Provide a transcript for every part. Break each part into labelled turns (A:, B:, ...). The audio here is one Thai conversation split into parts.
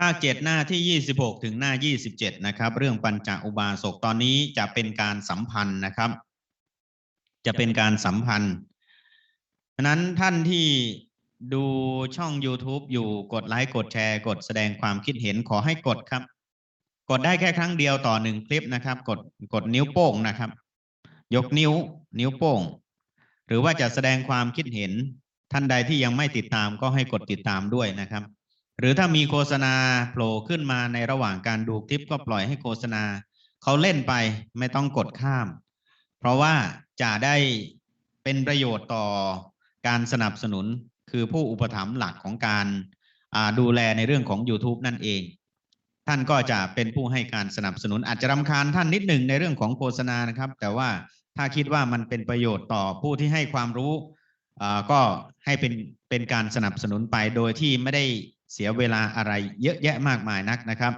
A: ภาคเจ็ดหน้าที่ยี่สิบหกถึงหน้ายี่สิบเจ็ดนะครับ เรื่องปัญจอุบาสกตอนนี้จะเป็นการสัมพันธ์นะครับ จะเป็นการสัมพันธ์ฉะนั้นท่านที่ดูช่อง YouTube อยู่กดไลค์กดแชร์กดแสดงความคิดเห็นขอให้กดครับ กดได้แค่ครั้งเดียวต่อหนึ่งคลิปนะครับ กดกดนิ้วโป้งนะครับ ยกนิ้ว นิ้วโป้ง หรือว่าจะแสดงความคิดเห็นท่านใดที่ยังไม่ติดตามก็ให้กดติดตามด้วยนะครับ หรือถ้ามีโฆษณาโผล่ขึ้นมาในระหว่างการดูคลิปก็ปล่อยให้โฆษณาเขาเล่นไปไม่ต้องกดข้าม เพราะว่าจะได้เป็นประโยชน์ต่อการสนับสนุนคือผู้อุปถัมภ์หลักของการดูแลในเรื่องของ YouTube นั่นเอง ท่านก็จะเป็นผู้ให้การสนับสนุนอาจจะรำคาญท่านนิดหนึ่งในเรื่องของโฆษณานะครับ แต่ว่าถ้าคิดว่ามันเป็นประโยชน์ต่อผู้ที่ให้ความรู้ก็ให้เป็นเป็นการสนับสนุนไปโดยที่ไม่ได้ เสียเวลาอะไรเยอะแยะมากมายนักนะครับ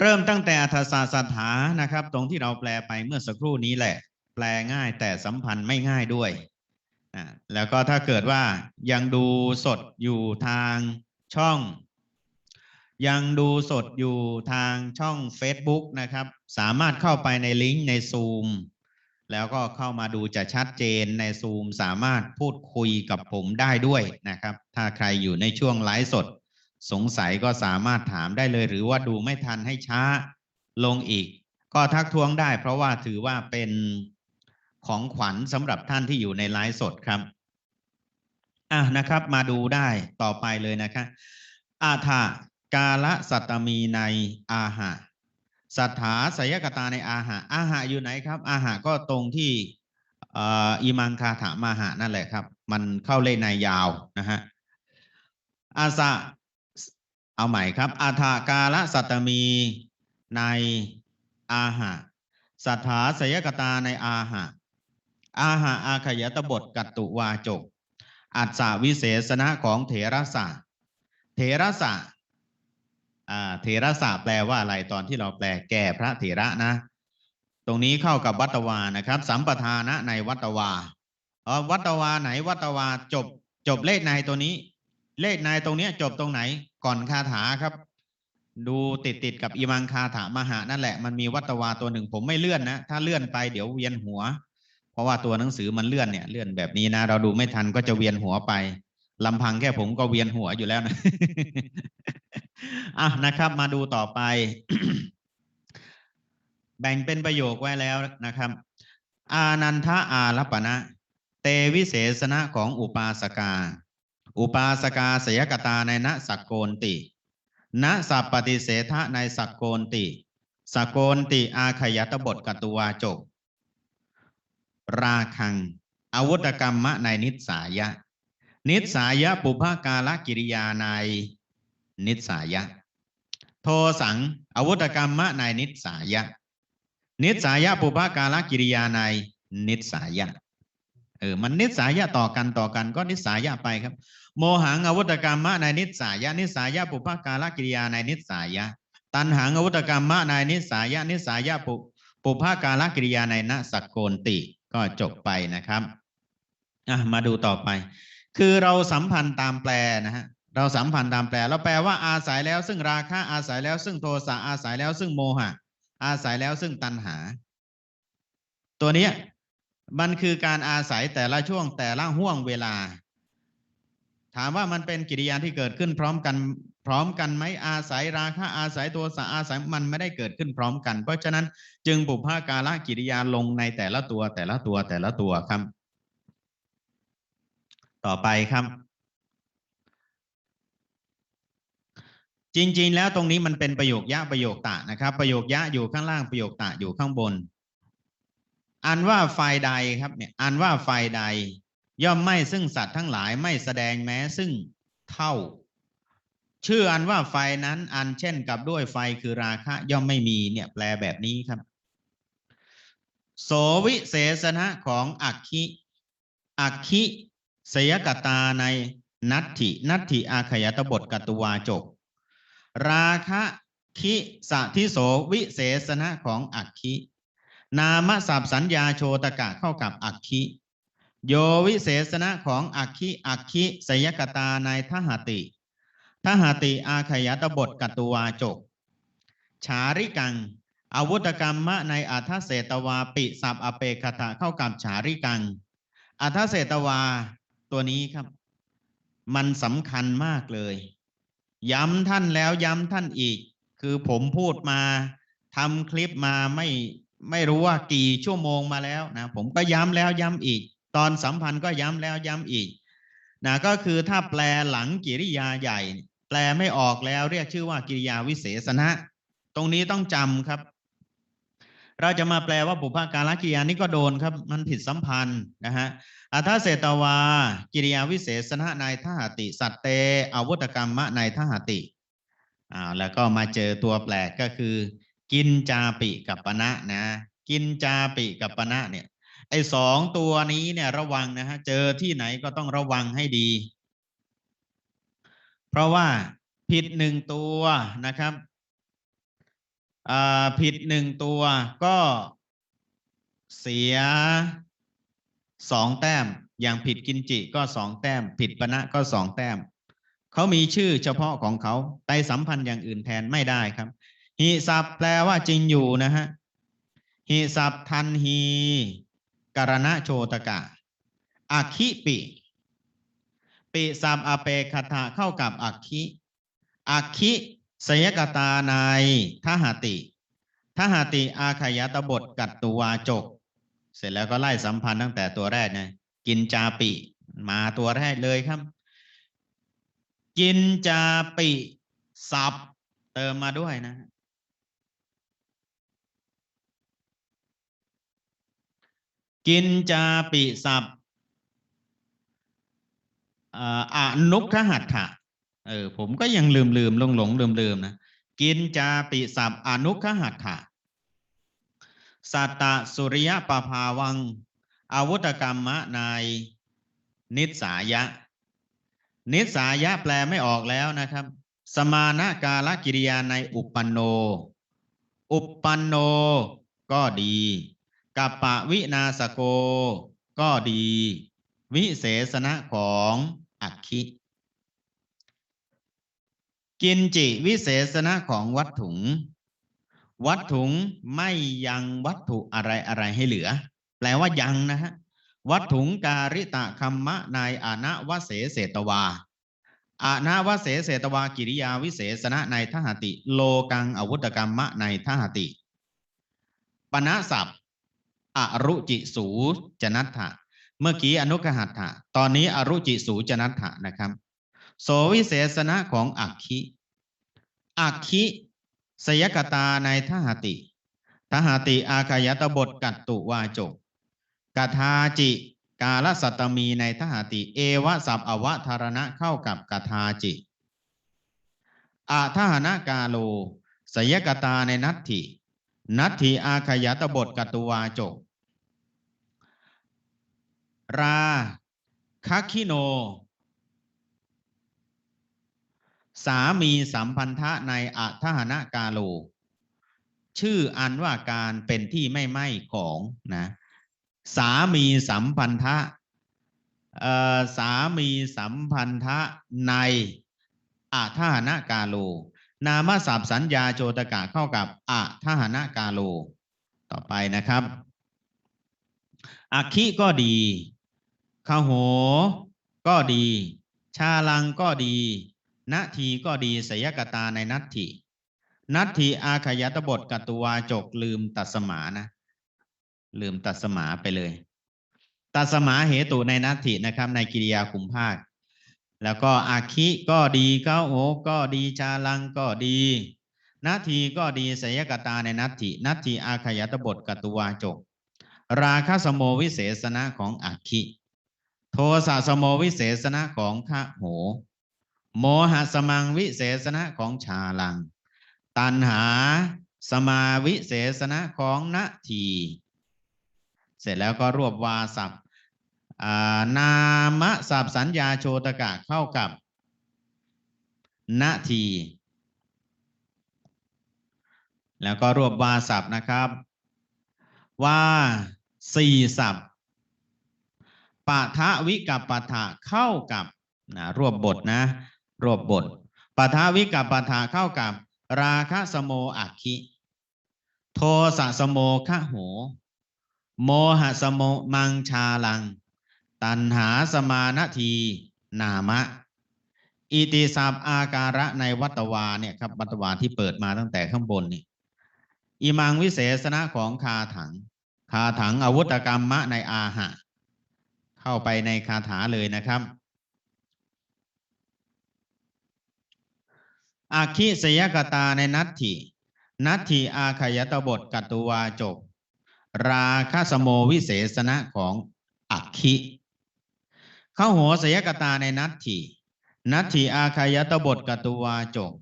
A: เริ่มตั้งแต่อัธศาสถานะครับ ตรงที่เราแปลไปเมื่อสักครู่นี้แหละ แปลง่ายแต่สัมพันธ์ไม่ง่ายด้วยแล้วก็ถ้าเกิดว่ายังดูสดอยู่ทางช่อง ยังดูสดอยู่ทางช่อง Facebook นะครับ สามารถเข้าไปในลิงก์ใน Zoom แล้วก็เข้ามาดูจะชัดเจนใน Zoom สามารถพูดคุยกับผมได้ด้วยนะครับ ถ้าใครอยู่ในช่วงไลฟ์สด สงสัยก็สามารถถามได้เลย หรือว่าดูไม่ทันให้ช้าลงอีก ก็ทักท้วงได้ เพราะว่าถือว่าเป็นของขวัญสำหรับท่านที่อยู่ในไลฟ์สดครับอะนะครับ มาดูได้ต่อไปเลยนะครับอาถากาละสัตตมีในอาหะ สัทธาสยกตาในอาหะอาหะอยู่ไหนครับ อาหะก็ตรงที่อิมังคาถามาหะนั่นแหละครับ มันเข้าเลขในยาวนะฮะอาสะเอาใหม่ครับ อาถากาละสัตมีในอาหะสัทธาสยกตาในอาหะอาหาอาขยตบทกัตตุวาจกอัศวิเศษณะของเถรสะเถรสะ อ่าเถระสะแปลว่าอะไรตอนที่เราแปลแก่พระเถระนะ ตรงนี้เข้ากับวัตวานะครับ สัมปทานะในวัตวาอ๋อวัตวาไหนวัตวาจบจบเลขในตัวนี้ เลขในตรงนี้จบตรงไหนก่อนคาถาครับ ดูติดติดกับอีมังคาถามหานั่นแหละ มันมีวัตวาตัวหนึ่งผมไม่เลื่อนนะถ้าเลื่อนไปเดี๋ยวเวียนหัว เพราะว่าตัวหนังสือมันเลื่อนเนี่ยเลื่อนแบบนี้นะ เราดูไม่ทันก็จะเวียนหัวไปลำพังแค่ผมก็เวียนหัวอยู่แล้วนะ อะนะครับ มาดูต่อไป แบ่งเป็นประโยคไว้แล้วนะครับ อานันทะอาลปณะ เตวิเศษณะของอุปาสกา อุปาสกาเสยกตาในณสักโกนติณสัพปฏิเสธะในสักโกนติสักโกนติอาขยตบทกตุวาจก ราคังอาวุธกรรมะในนิสายะ นิสายะปุพกาลกิริยาใน นิสายะ โทสังอาวุธกรรมะในนิสายะ นิสายะปุพกาลกิริยาในนิสายะเออมันนิสายะต่อกันต่อกันก็นิสายะไปครับ โมหังอวุธกรรมะในนิสายะ นิสายะปุพกาลกิริยาในนิสายะ ตันหังอวุธกรรมะในนิสายะ นิสายะปุปุพกาลกิริยาในนสักโกนติก็จบไปนะครับอะมาดูต่อไป คือเราสัมพันธ์ตามแปลนะฮะ เราสัมพันธ์ตามแปลเราแปลว่าอาศัยแล้วซึ่งราคะอาศัยแล้วซึ่งโทสะอาศัยแล้วซึ่งโมหะ อาศัยแล้วซึ่งตัณหา ตัวเนี้มันคือการอาศัยแต่ละช่วงแต่ละห่วงเวลา ถามว่ามันเป็นกิริยาที่เกิดขึ้นพร้อมกันพร้อมกันไหมอาศัยราคะอาศัยโทสะอาศัยมันไม่ได้เกิดขึ้นพร้อมกัน เพราะฉะนั้นจึงบุพกาละกิริยาลงในแต่ละตัวแต่ละตัวแต่ละตัวครับ ต่อไปครับ จริง ๆ แล้วตรงนี้มันเป็นประโยคยะประโยคตะนะครับ ประโยคยะอยู่ข้างล่างประโยคตะอยู่ข้างบน อันว่าฝ่ายใดครับเนี่ยอันว่าฝ่ายใด ย่อมไม่ซึ่งสัตว์ทั้งหลายไม่แสดงแม้ซึ่งเท่า ชื่ออันว่าไฟนั้นอันเช่นกับด้วยไฟคือราคะย่อมไม่มีเนี่ยแปลแบบนี้ครับ โสวิเศษณะของอักขิอักขิสยกตาในนัตถินัตถิอาขยตบทกตุวาจก ราคะคิสะทิโสวิเศษณะของอักขินามสับสัญญาโชตกะเข้ากับอักขิโยวิเศษณะของอักขิอักขิสยกตาในทหติทหาติอาขยตบทกตตุวาจก ฉาริกังอาวุธกรรมะในอัทเศตวาปิสับอเปคตะเข้ากับฉาริกัง อัทเศตวาตัวนี้ครับ มันสำคัญมากเลย ย้ำท่านแล้วย้ำท่านอีก คือผมพูดมาทำคลิปมาไม่ไม่รู้ว่ากี่ชั่วโมงมาแล้วนะผมก็ย้ำแล้วย้ำอีก ตอนสัมพันธ์ก็ย้ำแล้วย้ำอีกนะก็คือถ้าแปลหลังกิริยาใหญ่ แปลไม่ออกแล้วเรียกชื่อว่ากิริยาวิเศษณะ ตรงนี้ต้องจำครับ เราจะมาแปลว่าบุพการกิริยานี้ก็โดนครับ มันผิดสัมพันธ์นะฮะอัทเศตวา กิริยาวิเศษณะในทหติ สัตเตอาวุธกรรมะในทหติอ่าแล้วก็มาเจอตัวแปลกก็คือ กินจาปิกับปณะนะ กินจาปิกับปณะเนี่ยไอ้สองตัวนี้เนี่ยระวังนะฮะเจอที่ไหนก็ต้องระวังให้ดี เพราะว่าผิดหนึ่งตัวนะครับ ผิดหนึ่งตัวก็เสียสองแต้ม อย่างผิดกินจิก็สองแต้ม ผิดปณะก็สองแต้ม เขามีชื่อเฉพาะของเขาไปสัมพันธ์อย่างอื่นแทนไม่ได้ครับหิสับแปลว่าจริงอยู่นะฮะหิสับทันฮีกรณะโชตกะอัคคิปิ ปิสับอเปคทะเข้ากับอัคคิอัคคิ สยกตาในทหติทหติอาขยตบทกัตตุวาจก เสร็จแล้วก็ไล่สัมพันธ์ตั้งแต่ตัวแรกนะกินจาปิมาตัวแรกเลยครับ กินจาปิสับเติมมาด้วยนะ กินจาปิสับออนุคหัตถะ เออผมก็ยังลืมลืมหลงหลงลืมลืมนะกินจาปิสับอนุคหัตถะสัตตะสุริยปภาวัง อาวุธกรรมะในนิสายะ นิสายะแปลไม่ออกแล้วนะครับ สมานะกาลกิริยาในอุปปันโน อุปปันโนก็ดีกัปปะวินาสโก ก็ดี วิเศษณะของอัคคิ กินจิวิเศษณะของวัตถุง วัตถุงไม่ยังวัตถุอะไรอะไรให้เหลือ แปลว่ายังนะฮะวัตถุงการิตะคัมมะในอานวเสเสตวาอานาวเสเสตวากิริยาวิเศษณะในทหติ โลกังอวุธกรรมะในทหติปณะศัพท์อรุจิสูจนัตถะ เมื่อกี้อนุกหัตถะ ตอนนี้อรุจิสูจนัตถะนะครับ โสวิเศษณะของอักขิอักขิสยกตาในทหติทหติอาคายตบทกัตตุวาจกกทาจิ กาลสัตมีในทหติ เอวะสับอวธารณะเข้ากับกทาจิอาทหนากาโลสยกตาในนัตถิ นัตถิอาขยตบทกัตตุวาจก ราคัคคิโน สามีสัมพันธะในอัทหนกาโล ชื่ออันว่าการเป็นที่ไม่ไหม้ของนะสามีสัมพันธะสามีสัมพันธะในอัทหนกาโล นามศัพท์สัญญาโจตกะเข้ากับอัทหนกาโล ต่อไปนะครับอัคคิก็ดีขโหก็ดี ชาลังก็ดี นาทีก็ดีสยกตาในนัตถินัตถิอาขยตบทกตตุวาจกลืมตัดสมานะ ลืมตัดสมาไปเลย ตัดสมาเหตุในนัตถินะครับ ในกิริยาคุมภาค แล้วก็อาคิก็ดีเก้าโอก็ดีชาลังก็ดีนาทีก็ดีสยกตาในนัตถินัตถิอาขยตบทกตตุวาจก ราคะสโมวิเศษณะของอัคคิ โทสะสโมวิเศษณะของขะโห โมหะสมังวิเศษณะของชาลัง ตันหาสมาวิเศษณะของนาที เสร็จแล้วก็รวบวาศัพท์อ่านามศัพท์สัญญาโชตกะเข้ากับนาที แล้วก็รวบวาศัพท์นะครับ ว่าสี่ศัพท์ปะทะวิกับปะทะเข้ากับนะรวบบทนะ รวบบทปทาวิกับปทาเข้ากับ ราคะสโมอักขิโทสะสโมคะโห โมหะสโมมังชาลัง ตันหาสมานาที นามะ อิติสัพอาการะในวัตวาเนี่ยครับวัตวาที่เปิดมาตั้งแต่ข้างบนนี่อิมังวิเศษณะของคาถัง คาถังอาวุธกรรมมะในอาหะ เข้าไปในคาถาเลยนะครับ อาคิสยกตาในนัตถินัตถิอาขยตบทกัตุวาจบ ราคาสโมวิเศษณะของอักขิเข้าหัวสยกตาในนัตถินัตถิอาขยตบทกัตุวาจบ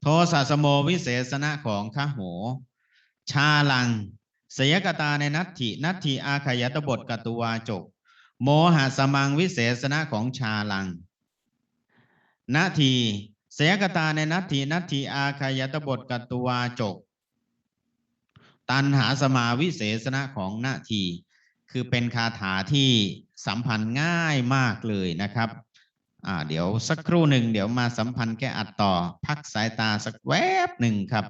A: โทสะสโมวิเศษณะของข้าโห ชาลังสยกตาในนัตถินัตถิอาขยตบทกัตตุวาจบ โมหะสมังวิเศษณะของชาลังนาทีเสกตาในนัตถีนัตถีอาคายตบทกตตุวาจก ตันหาสมาวิเศษณะของนาที คือเป็นคาถาที่สัมพันธ์ง่ายมากเลยนะครับเดี๋ยวสักครู่หนึ่งเดี๋ยวมาสัมพันธ์แก้อัดต่อ พักสายตาสักแวบหนึ่งครับ